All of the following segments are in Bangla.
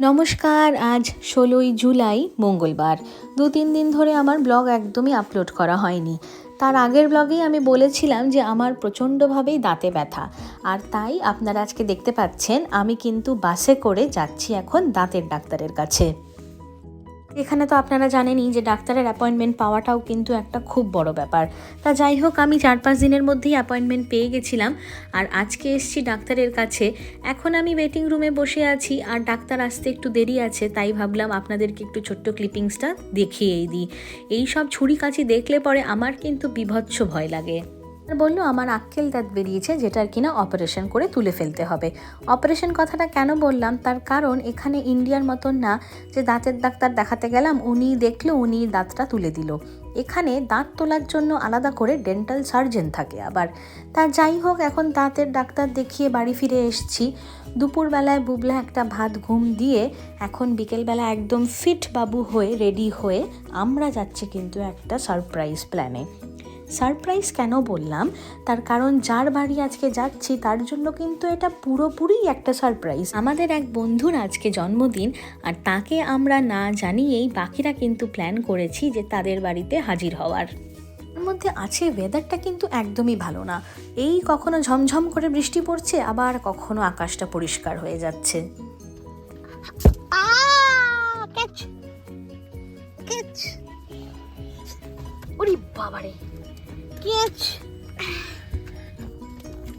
নমস্কার, আজ ষোলোই জুলাই, মঙ্গলবার। দু তিন দিন ধরে আমার ব্লগ একদমই আপলোড করা হয়নি। তার আগের ব্লগেই আমি বলেছিলাম যে আমার প্রচণ্ডভাবেই দাঁতে ব্যথা। আর তাই আপনারা আজকে দেখতে পাচ্ছেন, আমি কিন্তু বাসে করে যাচ্ছি এখন দাঁতের ডাক্তারের কাছে। এখানে তো আপনারা জানেনই যে ডাক্তারের অ্যাপয়েন্টমেন্ট পাওয়াটাও কিন্তু একটা খুব বড় ব্যাপার। তা যাই হোক, আমি চার পাঁচ দিনের মধ্যেই অ্যাপয়েন্টমেন্ট পেয়ে গেছিলাম আর আজকে এসছি ডাক্তারের কাছে। এখন আমি ওয়েটিং রুমে বসে আছি আর ডাক্তার আসতে একটু দেরি আছে, তাই ভাবলাম আপনাদেরকে একটু ছোট্ট ক্লিপিংসটা দেখিয়েই দিই। এই সব ছুরি কাছি দেখলে পরে আমার কিন্তু বিভৎস ভয় লাগে। আর বলল, আমার আক্কেল দাঁত বেরিয়েছে যেটার কিনা অপারেশন করে তুলে ফেলতে হবে। অপারেশন কথাটা কেন বললাম? তার কারণ এখানে ইন্ডিয়ার মতন না যে দাঁতের ডাক্তার দেখাতে গেলাম, উনি দেখল, উনি দাঁতটা তুলে দিল। এখানে দাঁত তোলার জন্য আলাদা করে ডেন্টাল সার্জেন থাকে আবার। তা যাই হোক, এখন দাঁতের ডাক্তার দেখিয়ে বাড়ি ফিরে এসছি। দুপুরবেলায় বুবলা একটা ভাত ঘুম দিয়ে এখন বিকেলবেলা একদম ফিট বাবু হয়ে রেডি হয়ে আমরা যাচ্ছি কিন্তু একটা সারপ্রাইজ প্ল্যানে সারপ্রাইজ কেন বললাম? তার কারণ যার বাড়ি আজকে যাচ্ছি, তার জন্য কিন্তু এটা পুরোপুরি একটা সারপ্রাইজ। আমাদের এক বন্ধুর আজকে জন্মদিন, আর তাকে আমরা না জানিয়েই বাকিরা কিন্তু প্ল্যান করেছি যে তাদের বাড়িতে হাজির হওয়ার। মধ্যে আছে ওয়েদারটা কিন্তু একদমই ভালো না। এই কখনো ঝমঝম করে বৃষ্টি পড়ছে, আবার কখনো আকাশটা পরিষ্কার হয়ে যাচ্ছে। বাবারে। Catch.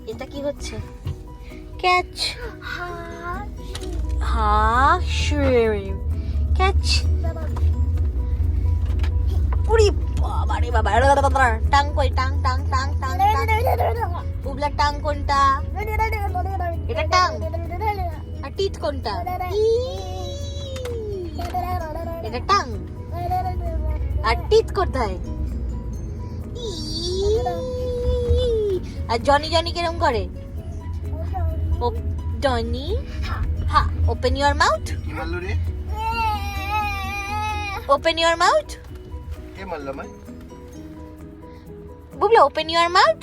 এটা কি হচ্ছে? ক্যাচ। Ah, হা ক্যাচ Uri, বাবারে বাবা। টাং কই? টাং টাং টাং টাং বুবলা টাং কোনটা? এটা টাং। আর টিথ কোনটা? এটা টাং। আর টিথ কোথায়। আর জনি জনি কিরম করে? Johnny Ha open your mouth open your mouth Bubla open your mouth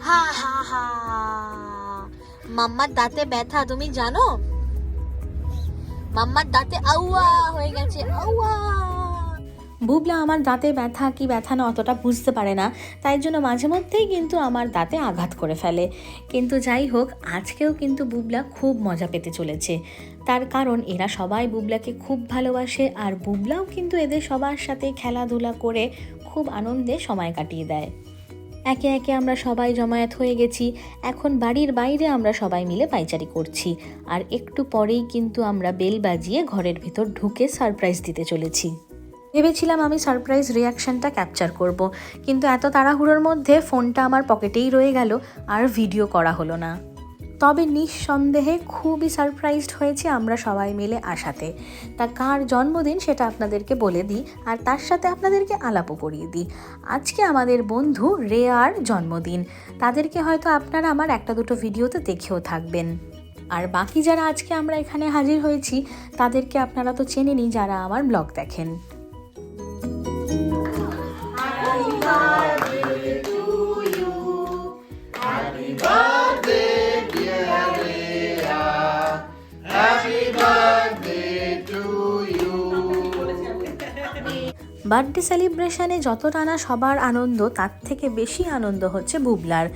হা হা হা। মাম্মার দাঁতে ব্যথা তুমি জানো? মাম্মার দাঁতে আউয়া হয়ে গেছে আউয়া। বুবলা, আমার দাঁতে ব্যথা কি ব্যথা না অতটা বুঝতে পারে না। তাই জন্য মাঝে মধ্যেই কিন্তু আমার দাঁতে আঘাত করে ফেলে। কিন্তু যাই হোক, আজকেও কিন্তু বুবলা খুব মজা পেতে চলেছে। তার কারণ, এরা সবাই বুবলাকে খুব ভালোবাসে আর বুবলাও কিন্তু এদের সবার সাথে খেলাধুলা করে খুব আনন্দে সময় কাটিয়ে দেয়। একে একে আমরা সবাই জমায়েত হয়ে গেছি। এখন বাড়ির বাইরে আমরা সবাই মিলে পাইচারি করছি। আর একটু পরেই কিন্তু আমরা বেল বাজিয়ে ঘরের ভিতর ঢুকে সারপ্রাইজ দিতে চলেছি। ভেবেছিলাম আমি সারপ্রাইজ রিয়াকশনটা ক্যাপচার করব, কিন্তু এত তাড়াহুড়োর মধ্যে ফোনটা আমার পকেটেই রয়ে গেল, আর ভিডিও করা হলো না। তবে নিঃসন্দেহে খুবই সারপ্রাইজড হয়েছে আমরা সবাই মিলে আসাতে তা কার জন্মদিন সেটা আপনাদেরকে বলে দিই, আর তার সাথে আপনাদেরকে আলাপও করিয়ে দিই। আজকে আমাদের বন্ধু রেয়ার জন্মদিন। তাদেরকে হয়তো আপনারা আমার একটা দুটো ভিডিওতে দেখেও থাকবেন। আর বাকি যারা আজকে আমরা এখানে হাজির হয়েছি, তাদেরকে আপনারা তো চেনেনই যারা আমার ব্লগ দেখেন। বার্থডে সেলিব্রেশনে যত টানা সবার আনন্দ, তার থেকে বেশি আনন্দ হচ্ছে বুবলার।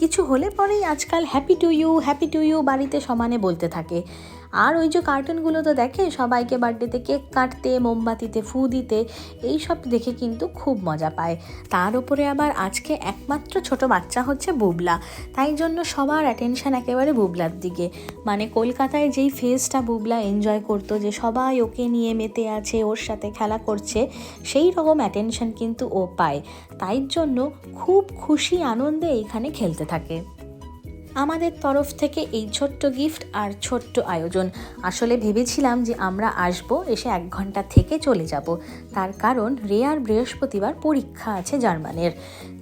কিছু হলে পরেই আজকাল happy to you, happy to you বাড়িতে সমানে বলতে থাকে। আর ওই যে কার্টুনগুলো তো দেখে সবাইকে বার্থডেতে কেক কাটতে, মোমবাতিতে ফু দিতে, এইসব দেখে কিন্তু খুব মজা পায়। তার উপরে আবার আজকে একমাত্র ছোট বাচ্চা হচ্ছে বুবলা। তাই জন্য সবার অ্যাটেনশন একেবারে বুবলার দিকে। মানে কলকাতায় যেই ফেজটা বুবলা এনজয় করতো, যে সবাই ওকে নিয়ে মেতে আছে, ওর সাথে খেলা করছে, সেই রকম অ্যাটেনশন কিন্তু ও পায়। তাই জন্য খুব খুশি, আনন্দে এইখানে খেলতে থাকে। আমাদের তরফ থেকে এই ছোট্ট গিফট আর ছোট্ট আয়োজন। আসলে ভেবেছিলাম যে আমরা আসব, এসে এক ঘণ্টা থেকে চলে যাব। তার কারণ রেয়ার বৃহস্পতিবার পরীক্ষা আছে জার্মানের।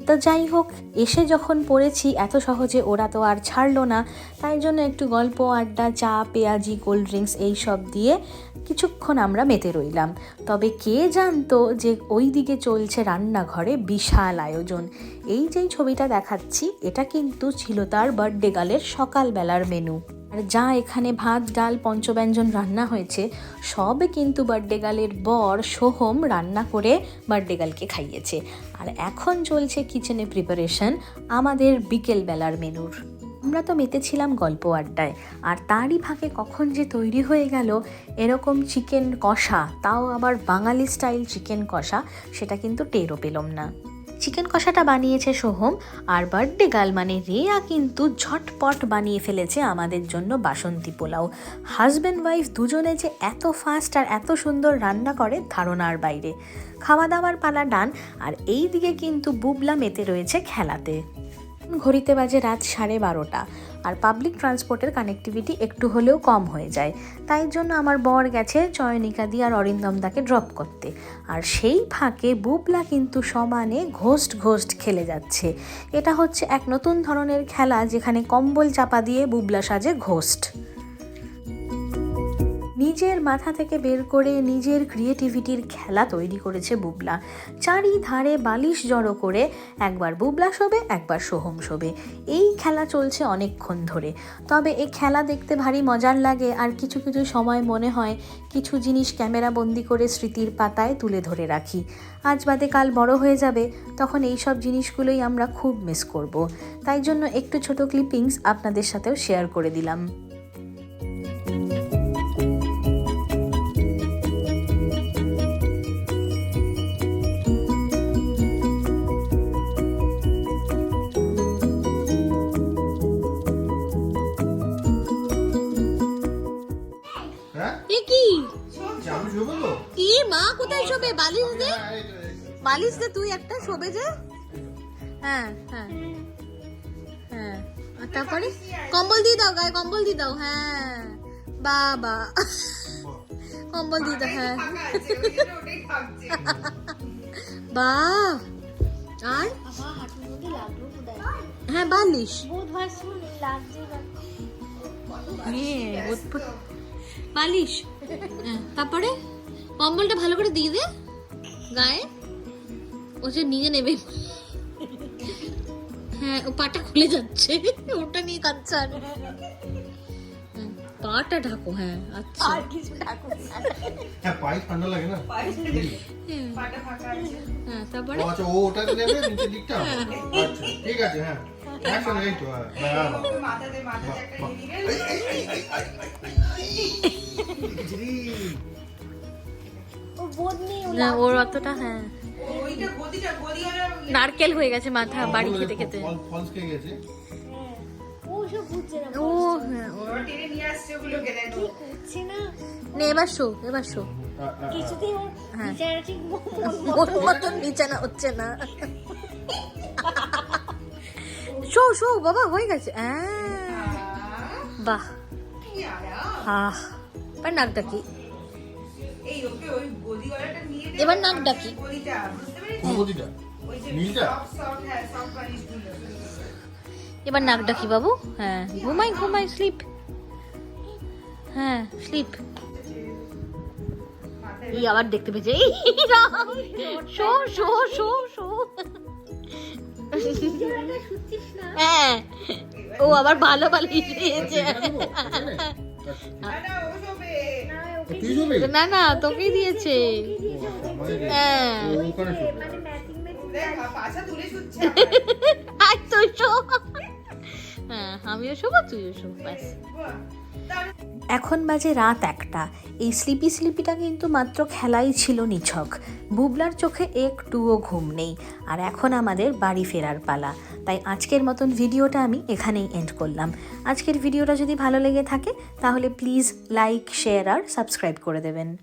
তো যাই হোক, এসে যখন পড়েছি, এত সহজে ওরা তো আর ছাড়লো না। তাই জন্য একটু গল্প, আড্ডা, চা, পেঁয়াজি, কোল্ড ড্রিঙ্কস এই সব দিয়ে কিছুক্ষণ আমরা মেতে রইলাম। তবে কে জানতো যে ওই দিকে চলছে রান্নাঘরে বিশাল আয়োজন। এই যেই ছবিটা দেখাচ্ছি, এটা কিন্তু ছিল তার বার্থডে গালের সকালবেলার মেনু আর যা এখানে ভাত, ডাল, পঞ্চব্যঞ্জন রান্না হয়েছে, সব কিন্তু বার্থডে গার্লের বর সোহম রান্না করে বার্থডে গার্লকে খাইয়েছে। আর এখন চলছে কিচেনে প্রিপারেশন আমাদের বিকেলবেলার মেনুর আমরা তো মেতেছিলাম গল্প আড্ডায়, আর তারই ফাঁকে কখন যে তৈরি হয়ে গেল এরকম চিকেন কষা, তাও আবার বাঙালি স্টাইল চিকেন কষা, সেটা কিন্তু টেরও পেলাম না। চিকেন কষাটা বানিয়েছে সোহম, আর বার্থডে গার্ল মানে রেয়া কিন্তু ঝটপট বানিয়ে ফেলেছে আমাদের জন্য বাসন্তী পোলাও। হাজব্যান্ড ওয়াইফ দুজনে যে এত ফাস্ট আর এত সুন্দর রান্না করে ধারণার বাইরে। খাওয়া দাওয়ার পালা ডান, আর এই দিকে কিন্তু বুবলা মেতে রয়েছে খেলাতে। ঘড়িতে বাজে রাত সাড়ে বারোটা আর পাবলিক ট্রান্সপোর্টের কানেক্টিভিটি একটু হলেও কম হয়ে যায়। তাই জন্য আমার বর গেছে চয়নিকা দি আর অরিন্দমদাকে ড্রপ করতে। আর সেই ফাঁকে বুবলা কিন্তু সমানে ঘোস্ট ঘোস্ট খেলে যাচ্ছে। এটা হচ্ছে এক নতুন ধরনের খেলা যেখানে কম্বল চাপা দিয়ে বুবলা সাজে ঘোস্ট। নিজের মাথা থেকে বের করে নিজের ক্রিয়েটিভিটির খেলা তৈরি করেছে বুবলা। চারিধারে বালিশ জড়ো করে একবার বুবলা শোবে, একবার সোহম শোবে। এই খেলা চলছে অনেকক্ষণ ধরে। তবে এই খেলা দেখতে ভারী মজার লাগে আর কিছু কিছু সময় মনে হয় কিছু জিনিস ক্যামেরা বন্দি করে স্মৃতির পাতায় তুলে ধরে রাখি। আজ বাদে কাল বড় হয়ে যাবে, তখন এই সব জিনিসগুলোই আমরা খুব মিস করব। তাই জন্য একটু ছোট ক্লিপিংস আপনাদের সাথেও শেয়ার করে দিলাম। এ কি? শুয়ে বলব কি? মা কোথায় শোবে? বালিশ দে। বালিশ দে তুই একটা শোবে যে। হ্যাঁ হ্যাঁ। হ্যাঁ। তারপরে? কম্বল দিয়ে দাও গায়ে কম্বল দিয়ে দাও। হ্যাঁ। বাবা। কম্বল দিয়ে দাও হ্যাঁ। বা আর? হ্যাঁ বালিশ। হ্যাঁ, অদ্ভুত। বালিশ হ্যাঁ, তারপরে কম্বলটা ভালো করে দিয়ে দে গায়ে। ও যে নিয়ে নেবে। হ্যাঁ ও পাটা খুলে যাচ্ছে। ওটা নিয়ে কাঁদছে আর। পাটা ঢাকো হ্যাঁ আচ্ছা। হ্যাঁ পায়ে ঠান্ডা লাগে না? হ্যাঁ। তারপরে? ও আচ্ছা ও ওটা নেবে নিচের দিকটা? আচ্ছা ঠিক আছে হ্যাঁ। এই তো হ্যাঁ হ্যাঁ বাহ। এই, এই, এই। না ওর অতটা হ্যাঁ। নারকেল হয়ে গেছে মাথা বাড়ি খেতে খেতে। ও হ্যাঁ। নে এবার শো এবার শো। আ। হ্যাঁ। ওর মতন বিছানা হচ্ছে না। শো শো বাবা হয়ে গেছে। আহ, বাহ। আহ এবার নাক ডাকি। এবার নাক ডাকি। নীলটা? এবার নাক ডাকি বাবু। হ্যাঁ ঘুমাই ঘুমাই স্লিপ হ্যাঁ স্লিপ এই আবার দেখতে পেয়েছে। এই রাম, শো শো শো শো। হ্যাঁ ও আবার ভালো ভালো দিয়েছে। না না তোকেই দিয়েছে। হ্যাঁ। হ্যাঁ আমিও শোভা তুইও শো ব্যাস। এখন বাজে রাত একটা। এই স্লিপি স্লিপিটা কিন্তু মাত্র খেলাই ছিল নিছক। বুবলার চোখে একটুও ঘুম নেই। আর এখন আমাদের বাড়ি ফেরার পালা। তাই আজকের মতন ভিডিওটা আমি এখানেই এন্ড করলাম। আজকের ভিডিওটা যদি ভালো লেগে থাকে, তাহলে প্লিজ লাইক শেয়ার আর সাবস্ক্রাইব করে দেবেন।